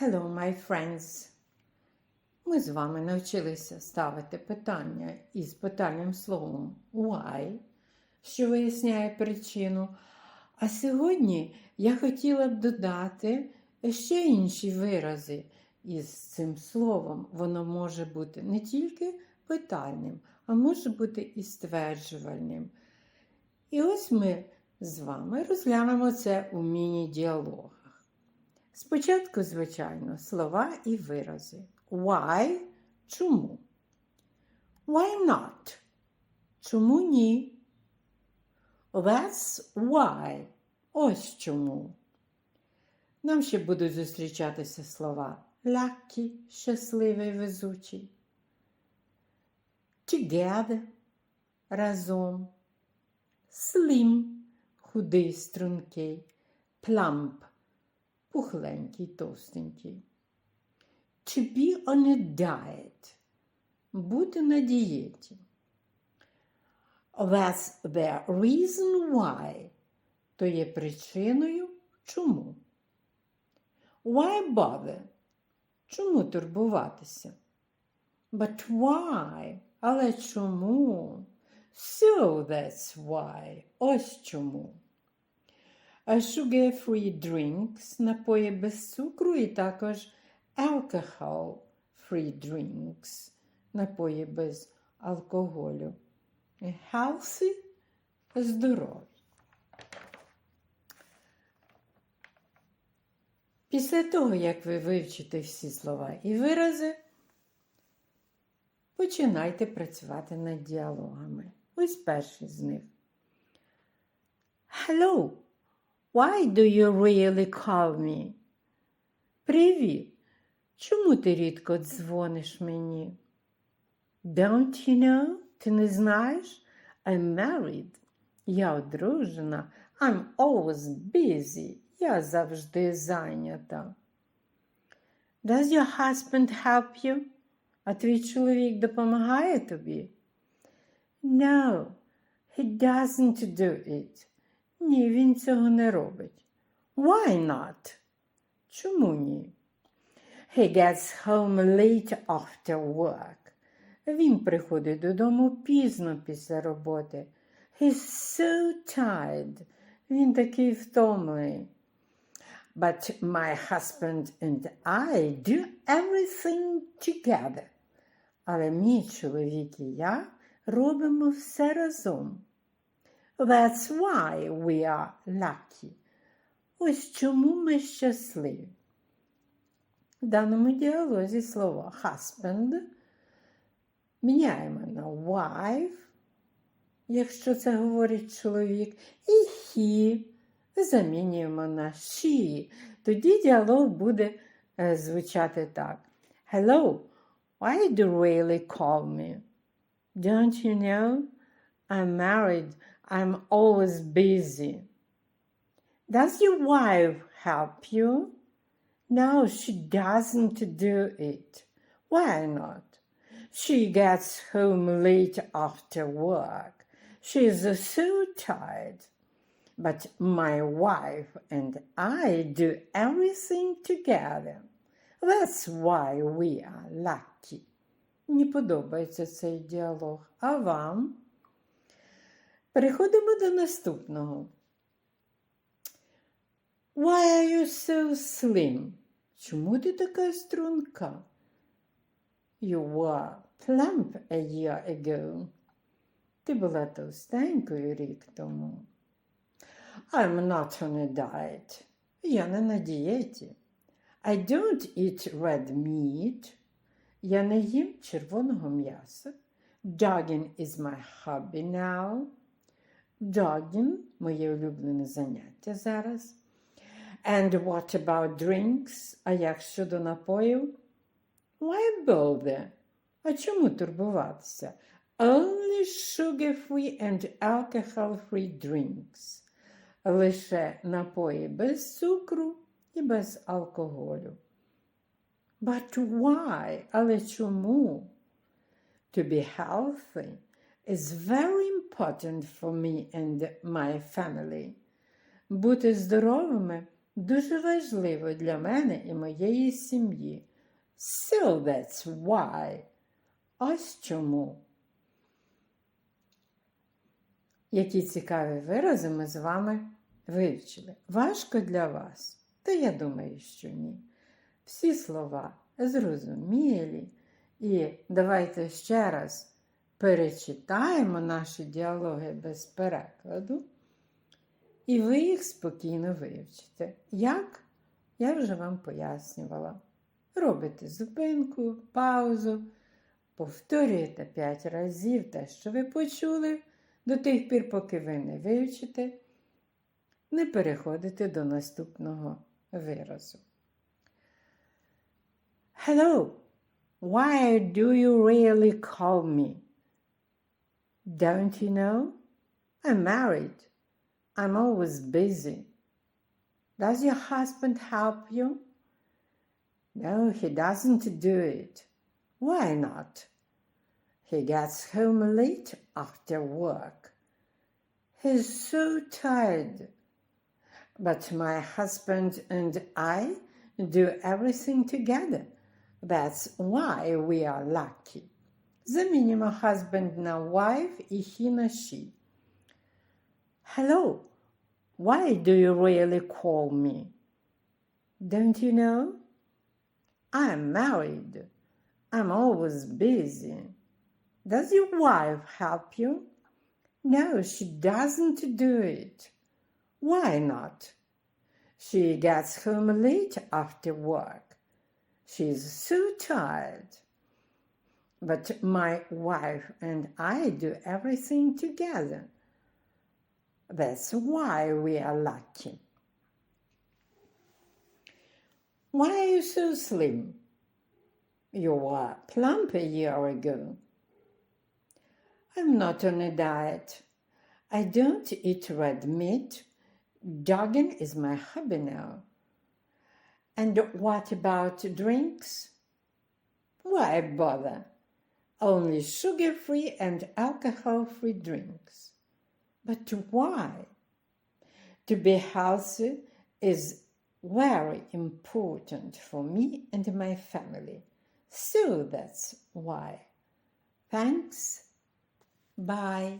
Hello, my friends. Ми з вами навчилися ставити питання із питальним словом why, що виясняє причину. А сьогодні я хотіла б додати ще інші вирази із цим словом. Воно може бути не тільки питальним, а може бути і стверджувальним. І ось ми з вами розглянемо це у міні-діалогах. Спочатку, звичайно, слова і вирази. Why – чому? Why not? Чому ні? That's why. Ось чому. Нам ще будуть зустрічатися слова lucky – щасливий, везучий. Together – разом. Slim – худий, стрункий. Plump – пухленький, товстенький. To be on a diet – бути на дієті. That's the reason why – то є причиною чому. Why bother? Чому турбуватися? But why? Але чому? So that's why. Ось чому. Sugar-free drinks – напої без цукру і також alcohol-free drinks – напої без алкоголю. Healthy – здорові. Після того, як ви вивчите всі слова і вирази, починайте працювати над діалогами. Ось перший з них. Hello, why do you really call me? Привіт. Чому ти рідко дзвониш мені? Don't you know? Ти не знаєш? I'm married. Я одружена. I'm always busy. Я завжди зайнята. Does your husband help you? А твій чоловік допомагає тобі? No, he doesn't do it. Ні, він цього не робить. Why not? Чому ні? He gets home late after work. Він приходить додому пізно після роботи. He's so tired. Він такий втомлений. But my husband and I do everything together. Але мій чоловік і я робимо все разом. That's why we are lucky. Ось чому ми щасливі. В даному діалозі слово husband міняємо на wife, якщо це говорить чоловік, і he замінюємо на she. Тоді діалог буде е, звучати так. Hello, why do you really call me? Don't you know? I'm married. I'm always busy. Does your wife help you? No, she doesn't do it. Why not? She gets home late after work. She's so tired. But my wife and I do everything together. That's why we are lucky. Мені подобається цей діалог. А вам? Переходимо до наступного. Why are you so slim? Чому ти така струнка? You were plump a year ago. Ти була товстенькою рік тому. I'm not on a diet. Я не на дієті. I don't eat red meat. Я не їм червоного м'яса. Jogging is my hobby now. Jogging – моє улюблене заняття зараз. And what about drinks? А як щодо напоїв? Why bother? А чому турбуватися? Only sugar-free and alcohol-free drinks. Лише напої без цукру і без алкоголю. But why? Але чому? To be healthy is very important for me and my family. Бути здоровими дуже важливо для мене і моєї сім'ї. So that's why. Ось чому. Які цікаві вирази ми з вами вивчили. Важко для вас? Та я думаю, що ні. Всі слова зрозумілі. І давайте ще раз перечитаємо наші діалоги без перекладу, і ви їх спокійно вивчите. Як? Я вже вам пояснювала. Робите зупинку, паузу, повторюєте 5 разів те, що ви почули, до тих пір, поки ви не вивчите, не переходите до наступного виразу. Hello, why do you really call me? Don't you know? I'm married. I'm always busy. Does your husband help you? No, he doesn't do it. Why not? He gets home late after work. He's so tired. But my husband and I do everything together. That's why we are lucky the minimum husband na wife и he na she. Hello, why do you really call me? Don't you know? I'm married. I'm always busy. Does your wife help you? No, she doesn't do it. Why not? She gets home late after work. She's so tired. But my wife and I do everything together. That's why we are lucky. Why are you so slim? You were plump a year ago. I'm not on a diet. I don't eat red meat. Jogging is my hobby now. And what about drinks? Why bother? Only sugar free and alcohol free drinks. But why? To be healthy is very important for me and my family. So that's why. Thanks. Bye.